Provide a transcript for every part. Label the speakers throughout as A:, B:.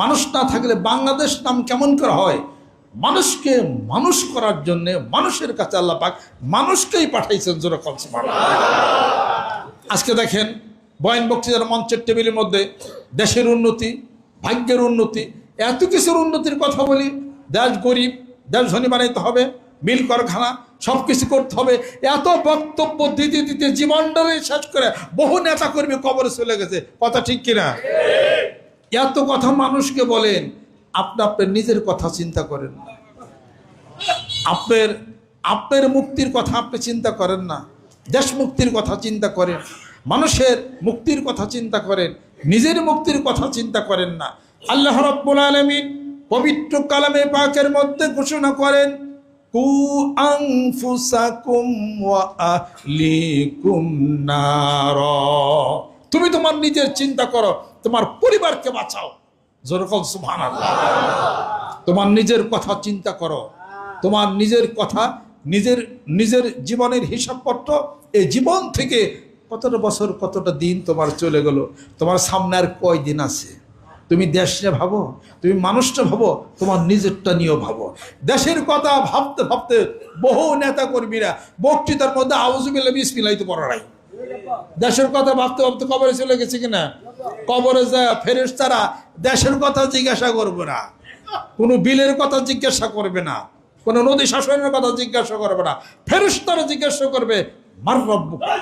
A: মানুষ না থাকলে বাংলাদেশ নাম কেমন করে হয়? মানুষকে মানুষ করার জন্য মানুষের কাছে আল্লাহ পাক মানুষকেই পাঠাইছেন আজকে দেখেন বয়ান বক্তৃতার মঞ্চের টেবিলের মধ্যে দেশের উন্নতি, ভাগ্যের উন্নতি, এত কিছুর উন্নতির কথা বলি, দেশ গরিব, দেশ ধনী বানাইতে হবে, মিল কারখানা সব কিছু করতে হবে, এত বক্তব্য দিতে দিতে জীবনটারে শেষ করে বহু নেতা কর্মী কবরে চলে গেছে, কথা ঠিক কিনা? এত কথা মানুষকে বলেন, আপনি আপনার নিজের কথা চিন্তা করেন না। আপনার আপনার মুক্তির কথা আপনি চিন্তা করেন না। দেশ মুক্তির কথা চিন্তা করেন, মানুষের মুক্তির কথা চিন্তা করেন, নিজের মুক্তির কথা চিন্তা করেন না। আল্লাহ রব্বুল আলমিন পবিত্র কালামে পাকের মধ্যে ঘোষণা করেন, কু আনফুসাকুম ওয়া আহলিকুম নার। তুমি তোমার নিজের চিন্তা করো, তোমার পরিবারকে বাঁচাও। যেরকম তোমার নিজের কথা চিন্তা করো। তোমার নিজের কথা, নিজের নিজের জীবনের হিসাবপত্র, এই জীবন থেকে কতটা বছর, কতটা দিন তোমার চলে গেল, তোমার সামনে আর কয় দিন আছে? তুমি দেশ নিয়ে ভাবো, তুমি মানুষটা ভাবো, তোমার নিজেরটা নিয়েও ভাবো। দেশের কথা ভাবতে ভাবতে বহু নেতা কর্মীরা বক্তৃতার মধ্যে আউজুবিল্লা বিষ মিলাইতে পারা নাই। দেশের কথা ভাবতে ভাবতে কবরে চলে গেছে কিনা? কবরে যায় ফেরেস তারা দেশের কথা জিজ্ঞাসা করবে না। কোনো বিলের কথা জিজ্ঞাসা করবে না। কোনো নদী শাসনের কথা জিজ্ঞাসা করবে না। ফেরেস তারা জিজ্ঞাসা করবে, মার রব্বুকা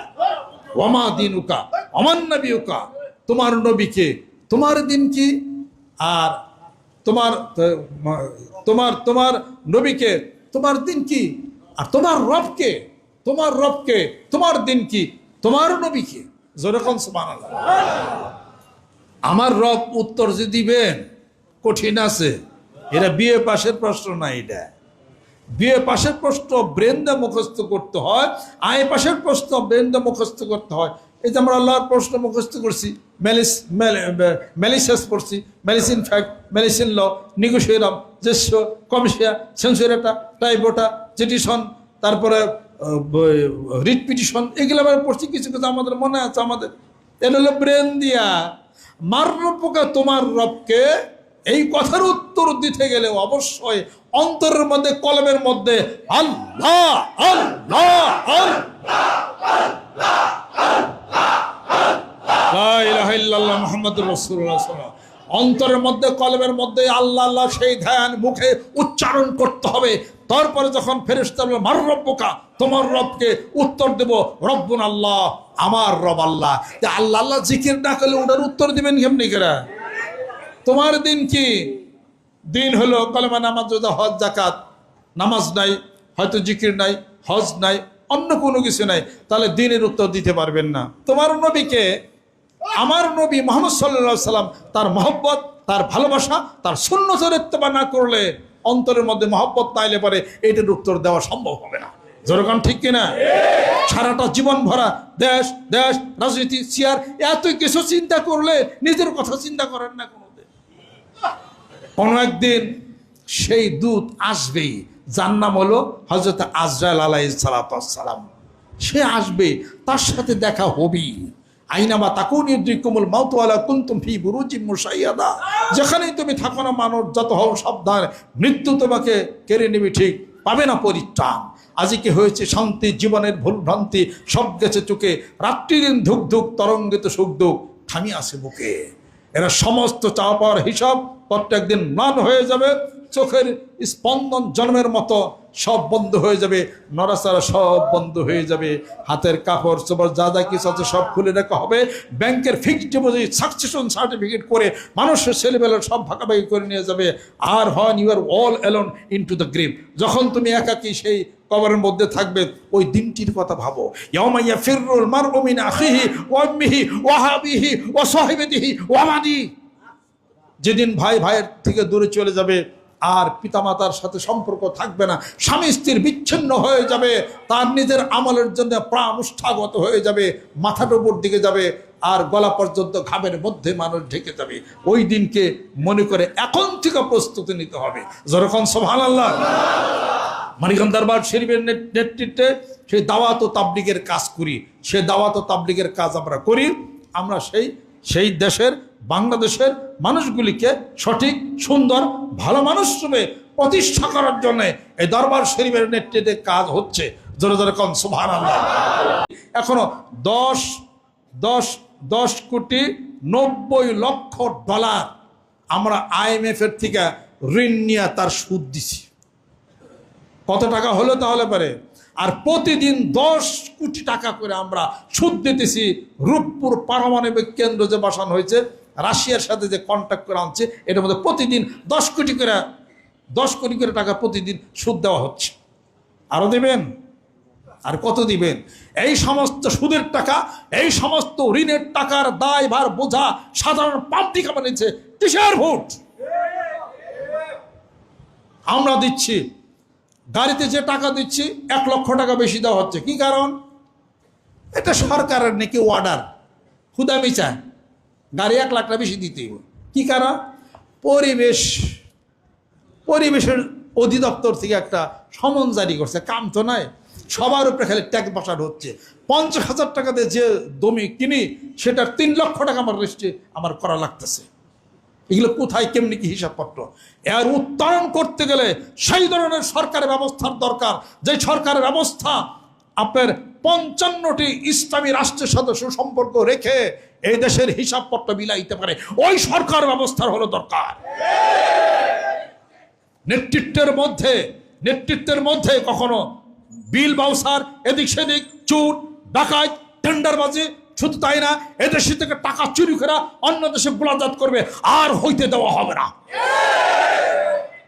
A: ওমা দিনুকা অমান নবীকা তোমার নবীকে তোমার দিন কি? আর তোমার তোমার তোমার নবীকে তোমার দিন কি? আর তোমার রবকে তোমার রবকে তোমার দিন কি? তোমার নবীকে, যেরকম আমার রব উত্তর যে দিবেন, কঠিন আছে। এটা বিয়ে পাশের প্রশ্ন না এটা। বিয়ে পাশের প্রশ্ন ব্রেন্দা মুখস্থ করতে হয়, আয় পাশের প্রশ্ন ব্রেন্দা মুখস্থ করতে হয়। এই যে আমরা আল্লাহর প্রশ্ন মুখস্থ করছি, ম্যালিস ম্যালিসিয়াস পড়ছি ম্যালিসিন ফ্যাক্ট ম্যালিসিন ল, নিগোসিয়ারাম জেস্য কমিশিয়া, সেন্সুরেটা, টাইবোটা জেটিশন তারপরে রিট পিটিশন এগুলো আমরা পড়ছি কিছু কিছু আমাদের মনে আছে আমাদের এটা হলো ব্রেন দিয়া মার রব্বকে তোমার রবকে এই কথার উত্তর দিতে গেলে অবশ্যই অন্তরের মধ্যে কলমের মধ্যে মোহাম্মদ অন্তরের মধ্যে কলমের মধ্যে আল্লাহ আল্লাহ সেই ধ্যান মুখে উচ্চারণ করতে হবে তারপরে যখন ফেরেস্তা মার রব্বকা, তোমার রবকে উত্তর দেব। রব্বুন আল্লাহ, আমার রব আল্লাহ। আল্লাহ আল্লাহ জিকির না করলে ওটার উত্তর দিবেন কেমনি করে? তোমার দিন কি? দিন হলো কলমা নামাজ হজ জাকাত নামাজ নাই, হয়তো জিকির নাই, হজ নাই, অন্য কোনো কিছু নাই। তাহলে দিনের উত্তর দিতে পারবেন না। তোমার নবীকে, আমার নবী মোহাম্মদ সাল্লা সাল্লাম তার মহব্বত, তার ভালোবাসা, তার শূন্য চরিত্রবা না করলে অন্তরের মধ্যে মহব্বত তাইলে পরে এটার উত্তর দেওয়া সম্ভব হবে না। যেরকম ঠিক কিনা? সারাটা জীবন ভরা দেশ দেশ, রাজনীতি চেয়ার এত কিছু চিন্তা করলে নিজের কথা চিন্তা করেন না কোনোদিন। কোনো একদিন সেই দূত আসবেই। যার নাম হলো হজরত আজরাল আলাই সালাম। সে আসবে, তার সাথে দেখা হবেই। আইনামা তাকুন ইদ্রিকুমুল মাউতওয়ালা কুন্তুম ফি বুরুজিম মুসাইয়াদা যেখানেই তুমি থাকো না মানুষ, যত হও সাবধান, মৃত্যু তোমাকে কেড়ে নেবে ঠিক, পাবে না পরিত্রাণ। আজকে হয়েছে? শান্তি, জীবনের ভুল ভ্রান্তি সব গেছে চোখে। রাত্রিদিন ধুক ধুক তরঙ্গিত সুখ দুঃখ থামি আসে বুকে। এরা সমস্ত পাওয়ার হিসাব প্রত্যেক দিন ম্লান হয়ে যাবে, চোখের স্পন্দন জন্মের মতো সব বন্ধ হয়ে যাবে, নড়াচড়া সব বন্ধ হয়ে যাবে। হাতের কাপড়, চোপড়, যা যা কিছু আছে সব খুলে রাখা হবে। ব্যাংকের ফিক্সড ডিপোজিট সাকসেশন সার্টিফিকেট করে মানুষের ছেলেবেলার সব ভাগাভাগি করে নিয়ে যাবে। আর হন you are all alone in to the grip যখন তুমি একাকি সেই কবরের মধ্যে থাকবে, ওই দিনটির কথা ভাবো। ইয়ামাইয়া ফিররুল মারউমিন আখিহি ওয়াম্মিহি ওয়াহাবিহি ওয়ামাদি যেদিন ভাই ভাইয়ের থেকে দূরে চলে যাবে, আর পিতামাতার সাথে সম্পর্ক থাকবে না, স্বামী স্ত্রীর বিচ্ছিন্ন হয়ে যাবে, তার নিজের আমলের জন্য প্রাণুষ্ঠাগত হয়ে যাবে, মাথার উপর দিকে যাবে, আর গলা পর্যন্ত ঘামের মধ্যে মানুষ ঢেকে যাবে। ওই দিনকে মনে করে এখন থেকে প্রস্তুতি নিতে হবে। যেরকম সোহান আল্লাহ মানিকান দরবার শরীফের নেতৃত্বে সেই দাওয়াত ও তাবলিগের কাজ করি। সে দাওয়াত ও তাবলিগের কাজ আমরা করি। আমরা সেই সেই দেশের, বাংলাদেশের মানুষগুলিকে সঠিক, সুন্দর, ভালো মানুষ রূপে প্রতিষ্ঠা করার জন্য এই দরবার শরীফের নেতৃত্বে কাজ হচ্ছে। জোরে জোরে কন সুভান এখনও দশ দশ দশ কোটি নব্বই লক্ষ ডলার আমরা আইএমএফ এর থেকে ঋণ নিয়ে তার সুদ দিছি। কত টাকা হলো তাহলে পারে? আর প্রতিদিন দশ কোটি টাকা করে আমরা সুদ দিতেছি। রূপপুর পারমাণবিক কেন্দ্র যে বসানো হয়েছে, রাশিয়ার সাথে যে কন্ট্যাক্ট করে আনছে, এটার মধ্যে প্রতিদিন দশ কোটি করে, দশ কোটি করে টাকা প্রতিদিন সুদ দেওয়া হচ্ছে। আরও দেবেন? আর কত দিবেন? এই সমস্ত সুদের টাকা, এই সমস্ত ঋণের টাকার দায় ভার বোঝা সাধারণ পাবলিক আমার নিচ্ছে। কিসের ভোট? আমরা দিচ্ছি। গাড়িতে যে টাকা দিচ্ছি, এক লক্ষ টাকা বেশি দেওয়া হচ্ছে। কি কারণ? এটা সরকারের নাকি অর্ডার খুদামি চায় গাড়ি এক লাখ টাকা বেশি দিতেই হবে। কি কারণ? পরিবেশ, পরিবেশের অধিদপ্তর থেকে একটা সমন জারি করছে। কাম তো নাই সবার উপরে খালি ট্যাক্স বসানো হচ্ছে। পঞ্চাশ হাজার টাকাতে যে জমি কিনি, সেটার তিন লক্ষ টাকা আমার রেস্টে আমার করা লাগতেছে। এগুলো কোথায় কেমনি কি হিসাবপত্র? এর উত্তরণ করতে গেলে সেই ধরনের সরকারের ব্যবস্থার দরকার। যে সরকারের ব্যবস্থা আপনার পঞ্চান্নটি ইসলামী রাষ্ট্রের সাথে সুসম্পর্ক রেখে এই দেশের হিসাবপত্র বিলাইতে পারে, ওই সরকার ব্যবস্থার হলো দরকার। নেতৃত্বের মধ্যে নেতৃত্বের মধ্যে কখনো বিল বাউসার, এদিক সেদিক চুট ডাকাত, টেন্ডারবাজি শুধু তাই না, এদেশে থেকে টাকা চুরি করে অন্য দেশে গোলাজাত করবে, আর হইতে দেওয়া হবে না।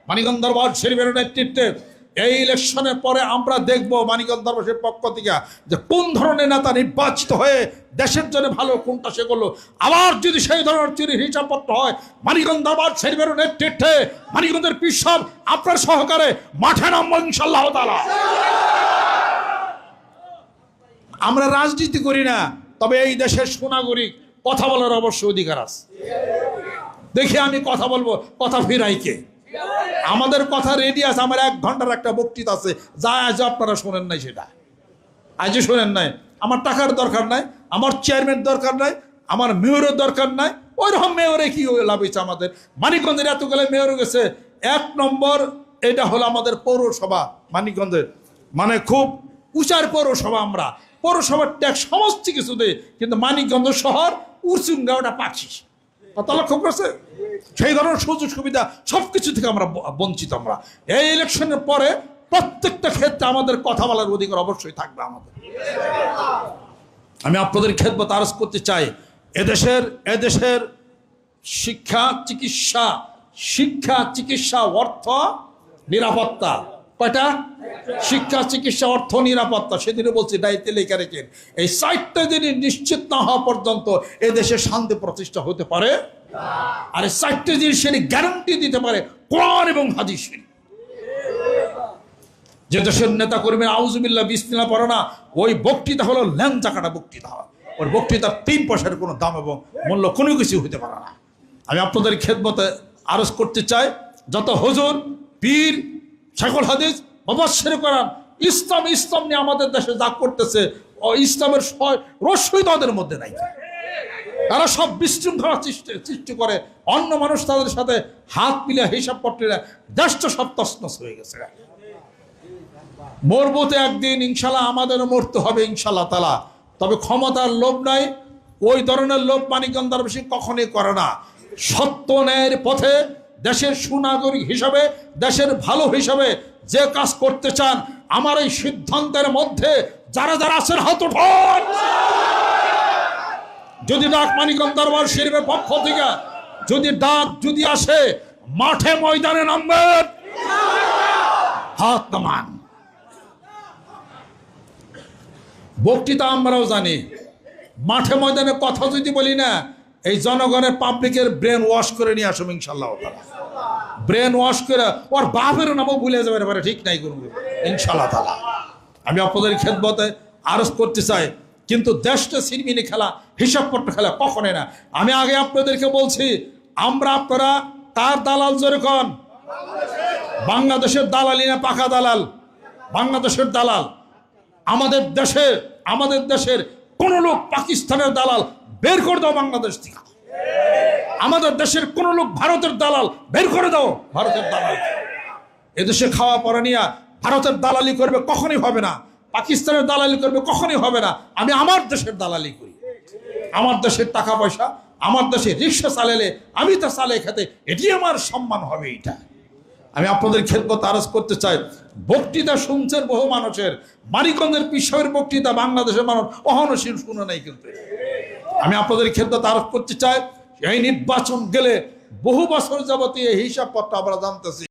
A: মানিকগঞ্জ দরবার শরীফের নেতৃত্বে এই ইলেকশনের পরে আমরা দেখব মানিকগঞ্জ দরবারের পক্ষ থেকে যে কোন ধরনের নেতা নির্বাচিত হয়ে দেশের জন্য ভালো কোনটা সে করল। আবার যদি সেই ধরনের চুরির হিসাবপত্র হয় দরবার শরীফের নেতৃত্বে মানিকগঞ্জের পিসব আপনার সহকারে মাঠে নামবো ইনশাল্লাহ তালা আমরা রাজনীতি করি না। তবে এই দেশের সোনাগরিক কথা বলার অবশ্য অধিকার আছে। দেখি আমি কথা বলব, কথা ফিরাইকে আমাদের কথা রেডি আছে, আমার এক ঘণ্টার একটা বক্তৃতা আছে। যা আজ আপনারা শোনেন নাই সেটা। আজও শোনেন নাই। আমার টাকার দরকার নাই, আমার চেয়ারম্যান দরকার নাই, আমার মেয়রের দরকার নাই। ওই রকম মেয়রে কি লাভ হয়েছে আমাদের? মানিকগঞ্জের এতকালে মেয়র গেছে। এক নম্বর, এটা হলো আমাদের পৌরসভা মানিকগঞ্জের। মানে খুব উঁচার পৌরসভা আমরা। পৌরসভার ট্যাক্স সমস্ত কিছু দেয় কিন্তু মানিকগঞ্জ শহর উরচুঙ্গা ওটা পাচ্ছিস। কথা লক্ষ্য করছে সেই ধরনের সুযোগ সুবিধা সব কিছু থেকে আমরা বঞ্চিত আমরা। এই ইলেকশনের পরে প্রত্যেকটা ক্ষেত্রে আমাদের কথা বলার অধিকার অবশ্যই থাকবে আমাদের। আমি আপনাদের খেদমত আরজ করতে চাই। এদেশের এদেশের শিক্ষা, চিকিৎসা শিক্ষা, চিকিৎসা, অর্থ, নিরাপত্তা। কয়টা? শিক্ষা, চিকিৎসা, অর্থ, নিরাপত্তা। সেদিনে বলছি, দায়িত্বে লেখা রেখেন। এই সাইটটা যদি নিশ্চিত না হওয়া পর্যন্ত এ দেশে শান্তি প্রতিষ্ঠা হতে পারে? আর এই চারটে জিনিস সেটি গ্যারান্টি দিতে পারে কোরআন এবং হাদিস যে দেশের নেতা কর্মী আউজুবিল্লা বিসমিল্লা পড়ে না, ওই বক্তৃতা হলো ল্যাংচা কাটা বক্তৃতা। ওর বক্তৃতার তিন পয়সার কোনো দাম এবং মূল্য কোনো কিছু হতে পারে না। আমি আপনাদের খেদমতে আরজ করতে চাই, যত হজুর, পীর শেখুল হাদিস অবশ্যই করান ইসলাম ইসলাম নিয়ে আমাদের দেশে যা করতেছে ইসলামের রসই তাদের মধ্যে নাই। তারা সব বিশৃঙ্খলা সৃষ্টি করে। অন্য মানুষ তাদের সাথে হাত মিলিয়ে হিসাব পত্রেরা দেশটা সব তসনস হয়ে গেছে। মরবো তো একদিন, ইনশাল্লাহ আমাদের মরতে হবে, ইনশাল্লাহ তালা তবে ক্ষমতার লোভ নাই। ওই ধরনের লোভ মানিকগঞ্জার বেশি কখনই করে না। সত্য ন্যায়ের পথে দেশের সুনাগরিক হিসাবে, দেশের ভালো হিসাবে যে কাজ করতে চান, আমার এই সিদ্ধান্তের মধ্যে যারা যারা আছেন, হাত উঠান! যদি ডাক মানিকগঞ্জ দরবার শরীফের পক্ষ থেকে, যদি ডাক যদি আসে, মাঠে ময়দানে নামবেন। হাত নামান। বক্তৃতা আমরাও জানি, মাঠে ময়দানে কথা যদি বলি না এই জনগণের পাবলিকের ব্রেন ওয়াশ করে নিয়ে আসুন ইনশাল্লাহ ব্রেন ওয়াশ করে, ওর বাপের নামও ভুলে যাবে এবারে, ঠিক নাই করুন ইনশাল্লাহ তালা আমি আপনাদের খেদমতে আরজ করতে চাই, কিন্তু দেশটা সিনেমিনে খেলা হিসাবপত্র খেলা কখনই না। আমি আগে আপনাদেরকে বলছি, আমরা আপনারা তার দালাল জোরে কন বাংলাদেশের দালালি না পাকা দালাল? বাংলাদেশের দালাল। আমাদের দেশে, আমাদের দেশের কোন লোক পাকিস্তানের দালাল বের করে দাও বাংলাদেশ থেকে। আমাদের দেশের কোন লোক ভারতের দালাল বের করে দাও। ভারতের দালাল। এদেশে খাওয়া পড়া নিয়ে ভারতের দালালি করবে কখনই হবে না। পাকিস্তানের দালালি করবে কখনই হবে না। আমি আমার দেশের দালালি করি। আমার দেশের টাকা পয়সা আমার দেশে রিক্সা চালালে আমি তা চালে খেতে। এটি আমার সম্মান হবে এটা। আমি আপনাদের খেদমত আরজ করতে চাই। বক্তৃতা শুনছেন বহু মানুষের। মানিকগঞ্জের পিসের বক্তৃতা বাংলাদেশের মানুষ অহনশীল শুনে নাই কিন্তু। আমি আপনাদের ক্ষেত্রে তারফ করতে চাই, এই নির্বাচন গেলে বহু বছর যাবতীয় এই হিসাবপত্র আমরা জানতেছি।